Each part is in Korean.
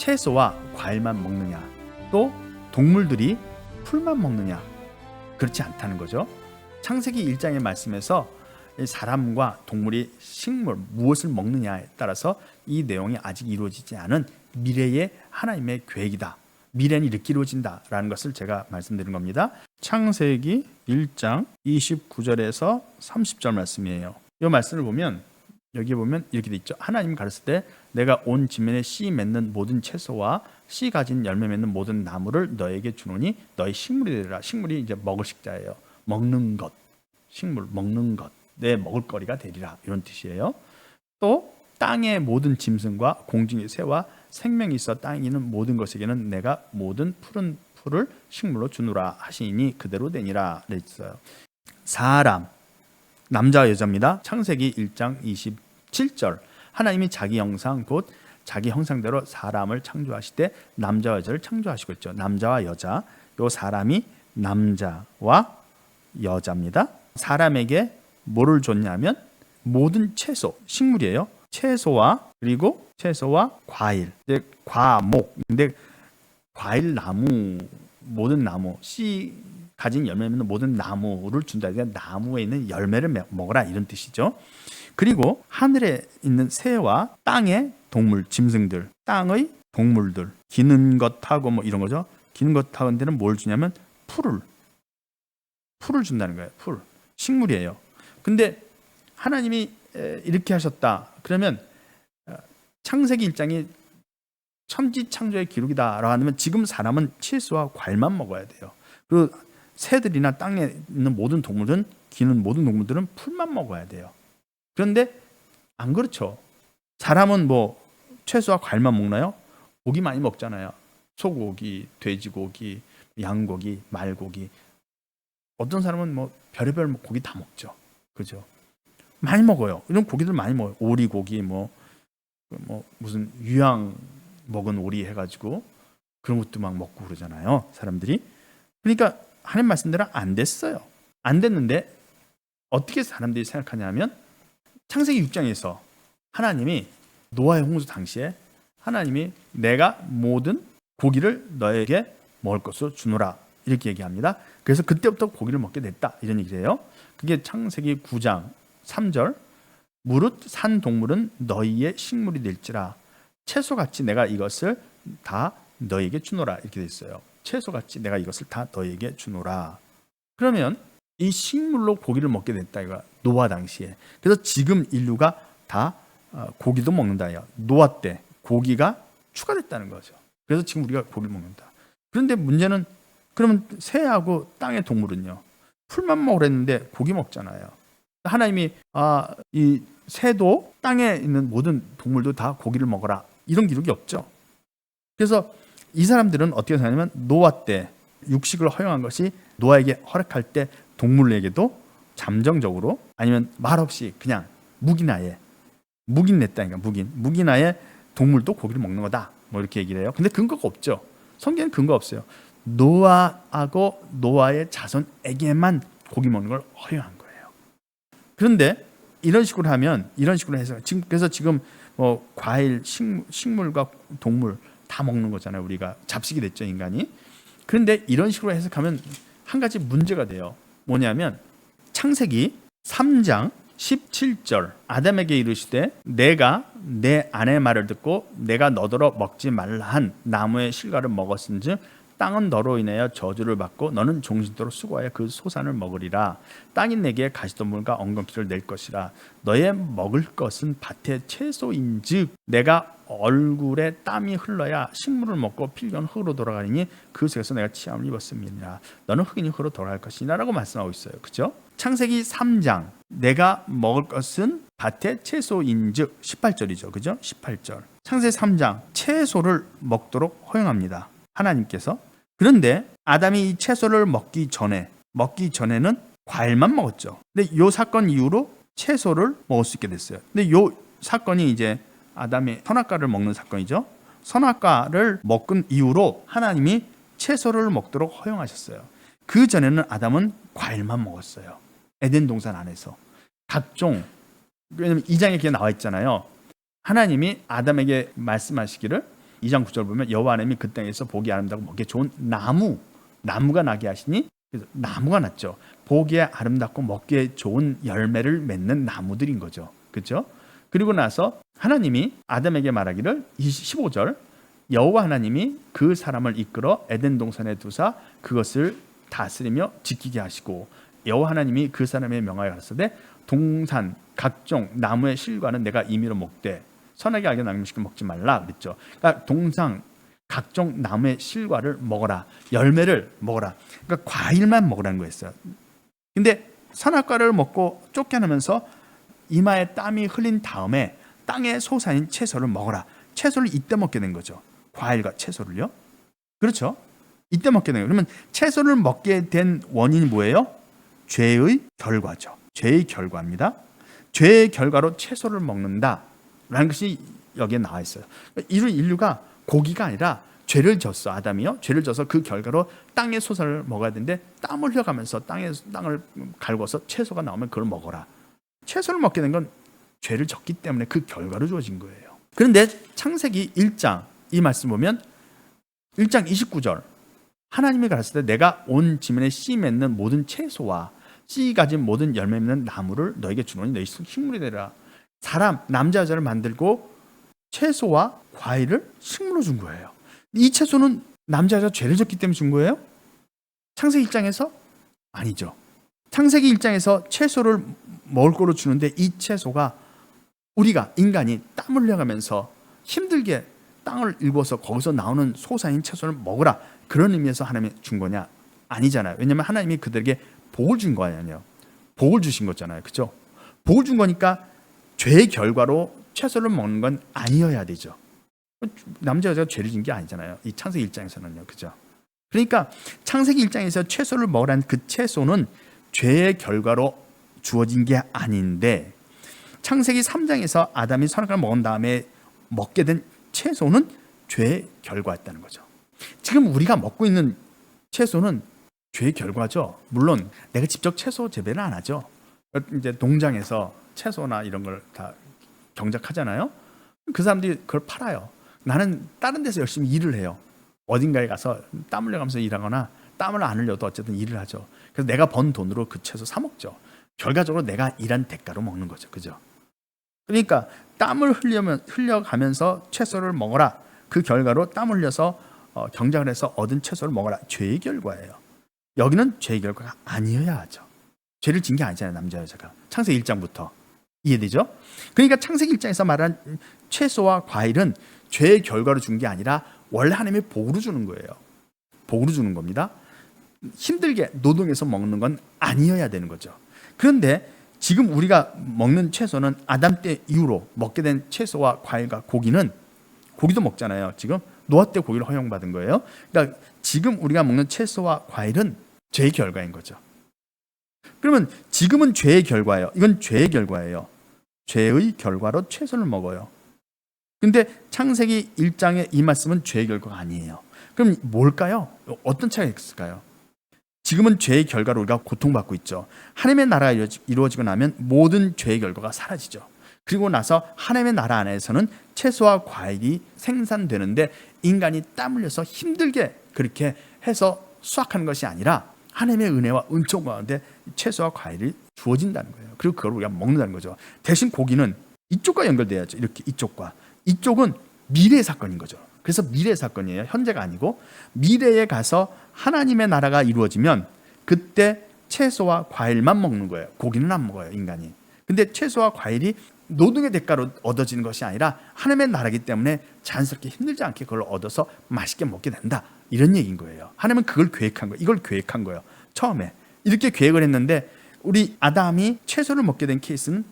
채소와 과일만 먹느냐 또 동물들이 풀만 먹느냐 그렇지 않다는 거죠. 창세기 1장의 말씀에서 이 사람과 동물이 식물 무엇을 먹느냐에 따라서 이 내용이 아직 이루어지지 않은 미래의 하나님의 계획이다. 미래는 이렇게 이루어진다라는 것을 제가 말씀드린 겁니다. 창세기 1장 29절에서 30절 말씀이에요. 이 말씀을 보면 여기 보면 이렇게 돼 있죠. 하나님 가르칠 때 내가 온 지면에 씨 맺는 모든 채소와 씨 가진 열매 맺는 모든 나무를 너에게 주노니 너희 식물이 되리라. 식물이 이제 먹을 식자예요. 먹는 것. 식물 먹는 것. 내 먹을거리가 되리라. 이런 뜻이에요. 또 땅의 모든 짐승과 공중의 새와 생명이 있어 땅에 있는 모든 것에게는 내가 모든 푸른 풀을 식물로 주노라 하시니 그대로 되니라 그랬어요. 사람 남자와 여자입니다. 창세기 1장 27절 하나님이 자기 형상 곧 자기 형상대로 사람을 창조하시되 남자와 여자를 창조하시고 있죠. 남자와 여자 요 사람이 남자와 여자입니다. 사람에게 뭐를 줬냐면 모든 채소 식물이에요. 채소와 그리고 채소와 과일, 근데 과목, 근데 과일 나무 모든 나무 씨 가진 열매는 모든 나무를 준다. 그러니까 나무에 있는 열매를 매- 먹어라 이런 뜻이죠. 그리고 하늘에 있는 새와 땅의 동물, 짐승들, 땅의 동물들, 기는 것하고 뭐 이런 거죠. 기는 것하고 데는 뭘 주냐면 풀을 풀을 준다는 거예요. 풀 식물이에요. 근데 하나님이 에, 이렇게 하셨다. 그러면 어, 창세기 1장이 천지 창조의 기록이다라고 하면 지금 사람은 채소와 과일만 먹어야 돼요. 그리고 새들이나 땅에 있는 모든 동물은 기는 모든 동물들은 풀만 먹어야 돼요. 그런데 안 그렇죠. 사람은 뭐 채소와 과일만 먹나요? 고기 많이 먹잖아요. 소고기, 돼지고기, 양고기, 말고기. 어떤 사람은 뭐 별의별 뭐 고기 다 먹죠. 그죠? 많이 먹어요. 이런 고기들 많이 먹어요. 오리고기 뭐, 뭐 무슨 유황 먹은 오리 해가지고 그런 것도 막 먹고 그러잖아요. 사람들이. 그러니까 하나님 말씀대로 안 됐어요. 안 됐는데 어떻게 사람들이 생각하냐면 창세기 6장에서 하나님이 노아의 홍수 당시에 하나님이 내가 모든 고기를 너에게 먹을 것으로 주노라 이렇게 얘기합니다. 그래서 그때부터 고기를 먹게 됐다 이런 얘기예요. 그게 창세기 9장 3절 무릇 산 동물은 너희의 식물이 될지라 채소같이 내가 이것을 다 너에게 주노라 이렇게 돼 있어요. 채소같이 내가 이것을 다 너에게 주노라. 그러면 이 식물로 고기를 먹게 됐다 이거 노아 당시에. 그래서 지금 인류가 다 어, 고기도 먹는다 요. 노아 때 고기가 추가됐다는 거죠. 그래서 지금 우리가 고기를 먹는다. 그런데 문제는 그러면 새하고 땅의 동물은요. 풀만 먹으랬는데 고기 먹잖아요. 하나님이 아, 이 새도 땅에 있는 모든 동물도 다 고기를 먹어라. 이런 기록이 없죠. 그래서 이 사람들은 어떻게 생각하냐면 노아 때 육식을 허용한 것이 노아에게 허락할 때 동물에게도 잠정적으로 아니면 말없이 그냥 묵인하에 묵인 냈다니까 묵인 묵인하에 동물도 고기를 먹는 거다 뭐 이렇게 얘기를 해요. 근데 근거가 없죠. 성경에 근거 없어요. 노아하고 노아의 자손에게만 고기 먹는 걸 허용한 거예요. 그런데 이런 식으로 하면 이런 식으로 해서 지금 그래서 지금 뭐 과일, 식물, 식물과 동물 다 먹는 거잖아요. 우리가 잡식이 됐죠 인간이. 그런데 이런 식으로 해석하면 한 가지 문제가 돼요. 뭐냐면 창세기 3장 17절 아담에게 이르시되 내가 내 아내의 말을 듣고 내가 너더러 먹지 말라 한 나무의 실과를 먹었은즉 땅은 너로 인하여 저주를 받고 너는 종신토록 수고하여 그 소산을 먹으리라. 땅이 내게 가시덤불과 엉겅퀴를 낼 것이라. 너의 먹을 것은 밭의 채소인즉 내가 얼굴에 땀이 흘러야 식물을 먹고 필경 흙으로 돌아가니 그 속에서 내가 치함을 입었음이니라. 너는 흙이니 흙으로 돌아갈 것이니라라고 말씀하고 있어요. 그죠? 창세기 3장. 내가 먹을 것은 밭의 채소인즉 18절이죠. 그죠? 18절. 창세기 3장. 채소를 먹도록 허용합니다. 하나님께서 그런데 아담이 이 채소를 먹기 전에 먹기 전에는 과일만 먹었죠. 근데 요 사건 이후로 채소를 먹을 수 있게 됐어요. 근데 요 사건이 이제 아담의 선악과를 먹는 사건이죠. 선악과를 먹은 이후로 하나님이 채소를 먹도록 허용하셨어요. 그 전에는 아담은 과일만 먹었어요. 에덴 동산 안에서 각종 왜냐면 이 장에 이렇게 나와 있잖아요. 하나님이 아담에게 말씀하시기를 2장 9절 보면 여호와 하나님이 그 땅에서 보기 아름다고 먹기 좋은 나무 나무가 나게 하시니 그래서 나무가 났죠. 보기에 아름답고 먹기에 좋은 열매를 맺는 나무들인 거죠. 그렇죠? 그리고 나서 하나님이 아담에게 말하기를 15절 여호와 하나님이 그 사람을 이끌어 에덴 동산에 두사 그것을 다스리며 지키게 하시고 여호와 하나님이 그 사람의 명하여 가라사대 동산 각종 나무의 실과는 내가 임의로 먹되 선하게 알게 나는 음식을 먹지 말라 그랬죠. 그러니까 동상 각종 나무의 실과를 먹어라 열매를 먹어라. 그러니까 과일만 먹으라는 거였어요. 근데 선악과를 먹고 쫓겨나면서 이마에 땀이 흘린 다음에 땅의 소산인 채소를 먹어라. 채소를 이때 먹게 된 거죠. 과일과 채소를요. 그렇죠? 이때 먹게 된 거예요. 그러면 채소를 먹게 된 원인이 뭐예요? 죄의 결과죠. 죄의 결과입니다. 죄의 결과로 채소를 먹는다 라는 것이 여기에 나와 있어요. 이루 인류가 고기가 아니라 죄를 졌어 아담이요. 죄를 져서 그 결과로 땅의 소산을 먹어야 되는데 땀을 흘려가면서 땅에 땅을 갈궈서 채소가 나오면 그걸 먹어라. 채소를 먹게 된 건 죄를 졌기 때문에 그 결과로 주어진 거예요. 그런데 창세기 1장 이 말씀 보면 1장 29절 하나님이 가르칠 때 내가 온 지면에 씨 맺는 모든 채소와 씨 가진 모든 열매 맺는 나무를 너에게 주노니 너희 식물이 되라. 사람 남자 여자를 만들고 채소와 과일을 식물로 준 거예요. 이 채소는 남자 여자 죄를 졌기 때문에 준 거예요? 창세기 1장에서 아니죠. 창세기 1장에서 채소를 먹을 거로 주는데 이 채소가 우리가 인간이 땀 흘려가면서 힘들게 땅을 일궈서 거기서 나오는 소사인 채소를 먹으라 그런 의미에서 하나님이 준 거냐 아니잖아요. 왜냐하면 하나님이 그들에게 복을 준 거 아니에요. 복을 주신 거잖아요. 그죠? 복을 준 거니까 죄의 결과로 채소를 먹는 건 아니어야 되죠. 남자 여자가 죄를 진게 아니잖아요. 이 창세기 1장에서는요. 그죠? 그러니까 창세기 1장에서 채소를 먹으라는 그 채소는 죄의 결과로 주어진 게 아닌데 창세기 3장에서 아담이 선악과를 먹은 다음에 먹게 된 채소는 죄의 결과였다는 거죠. 지금 우리가 먹고 있는 채소는 죄의 결과죠. 물론 내가 직접 채소 재배를 안 하죠. 이제 농장에서 채소나 이런 걸 다 경작하잖아요. 그 사람들이 그걸 팔아요. 나는 다른 데서 열심히 일을 해요. 어딘가에 가서 땀 흘려가면서 일하거나 땀을 안 흘려도 어쨌든 일을 하죠. 그래서 내가 번 돈으로 그 채소 사 먹죠. 결과적으로 내가 일한 대가로 먹는 거죠. 그죠? 그러니까 땀을 흘려면 흘려가면서 채소를 먹어라. 그 결과로 땀 흘려서 어, 경작을 해서 얻은 채소를 먹어라. 죄의 결과예요. 여기는 죄의 결과가 아니어야 하죠. 죄를 진 게 아니잖아요, 남자 여자가. 창세기 1장부터. 이해되죠? 그러니까 창세기 1장에서 말한 채소와 과일은 죄의 결과로 준 게 아니라 원래 하나님의 복으로 주는 거예요. 복으로 주는 겁니다. 힘들게 노동해서 먹는 건 아니어야 되는 거죠. 그런데 지금 우리가 먹는 채소는 아담 때 이후로 먹게 된 채소와 과일과 고기는 고기도 먹잖아요. 지금 노아 때 고기를 허용받은 거예요. 그러니까 지금 우리가 먹는 채소와 과일은 죄의 결과인 거죠. 그러면 지금은 죄의 결과예요. 이건 죄의 결과예요. 죄의 결과로 채소를 먹어요. 근데 창세기 1장의 이 말씀은 죄의 결과가 아니에요. 그럼 뭘까요? 어떤 차이가 있을까요? 지금은 죄의 결과로 우리가 고통받고 있죠. 하나님의 나라가 이루어지고 나면 모든 죄의 결과가 사라지죠. 그리고 나서 하나님의 나라 안에서는 채소와 과일이 생산되는데 인간이 땀 흘려서 힘들게 그렇게 해서 수확하는 것이 아니라 하나님의 은혜와 은총 가운데 채소와 과일이 주어진다는 거예요. 그리고 그걸 우리가 먹는다는 거죠. 대신 고기는 이쪽과 연결돼야죠. 이렇게 이쪽과. 이쪽은 미래 사건인 거죠. 그래서 미래 사건이에요. 현재가 아니고 미래에 가서 하나님의 나라가 이루어지면 그때 채소와 과일만 먹는 거예요. 고기는 안 먹어요, 인간이. 근데 채소와 과일이 노동의 대가로 얻어지는 것이 아니라 하나님의 나라기 때문에 자연스럽게 힘들지 않게 그걸 얻어서 맛있게 먹게 된다. 이런 얘기인 거예요. 하나님은 그걸 계획한 거예요. 이걸 계획한 거예요. 처음에. 이렇게 계획을 했는데 우리 아담이 채소를 먹게 된 케이스는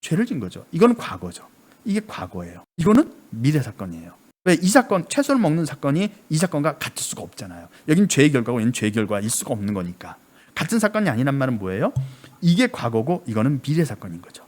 죄를 진 거죠. 이거는 과거죠. 이게 과거예요. 이거는 미래 사건이에요. 왜 이 사건 채소를 먹는 사건이 이 사건과 같을 수가 없잖아요. 여긴 죄의 결과고 얘는 죄의 결과일 수가 없는 거니까. 같은 사건이 아니란 말은 뭐예요? 이게 과거고 이거는 미래 사건인 거죠.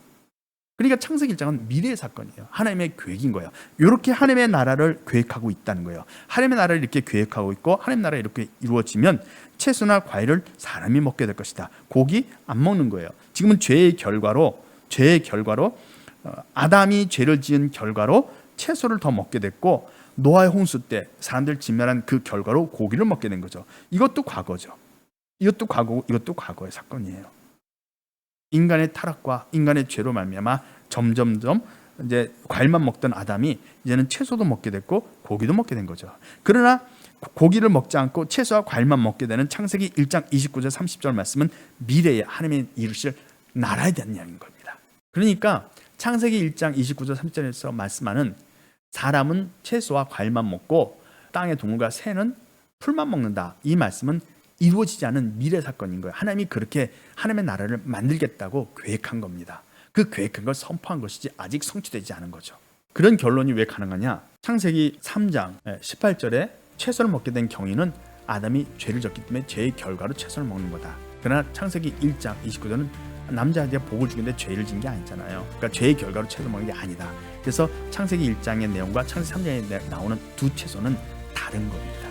그러니까 창세기 1장은 미래의 사건이에요. 하나님의 계획인 거예요. 이렇게 하나님의 나라를 계획하고 있다는 거예요. 하나님의 나라를 이렇게 계획하고 있고 하나님의 나라가 이렇게 이루어지면 채소나 과일을 사람이 먹게 될 것이다. 고기 안 먹는 거예요. 지금은 죄의 결과로 죄의 결과로 어, 아담이 죄를 지은 결과로 채소를 더 먹게 됐고 노아의 홍수 때 사람들 진멸한 그 결과로 고기를 먹게 된 거죠. 이것도 과거죠. 이것도 과거고 이것도 과거의 사건이에요. 인간의 타락과 인간의 죄로 말미암아 점점점 이제 과일만 먹던 아담이 이제는 채소도 먹게 됐고 고기도 먹게 된 거죠. 그러나 고기를 먹지 않고 채소와 과일만 먹게 되는 창세기 1장 29절 30절 말씀은 미래에 하나님이 이루실 나라에 대한 이야기인 겁니다. 그러니까 창세기 1장 29절 30절에서 말씀하는 사람은 채소와 과일만 먹고 땅의 동물과 새는 풀만 먹는다. 이 말씀은 이루어지지 않은 미래 사건인 거예요. 하나님이 그렇게 하나님의 나라를 만들겠다고 계획한 겁니다. 그 계획한 걸 선포한 것이지 아직 성취되지 않은 거죠. 그런 결론이 왜 가능하냐? 창세기 3장 18절에 채소를 먹게 된 경위는 아담이 죄를 졌기 때문에 죄의 결과로 채소를 먹는 거다. 그러나 창세기 1장 29절은 남자한테 복을 주는데 죄를 진 게 아니잖아요. 그러니까 죄의 결과로 채소 먹는 게 아니다. 그래서 창세기 1장의 내용과 창세기 3장에 나오는 두 채소는 다른 겁니다.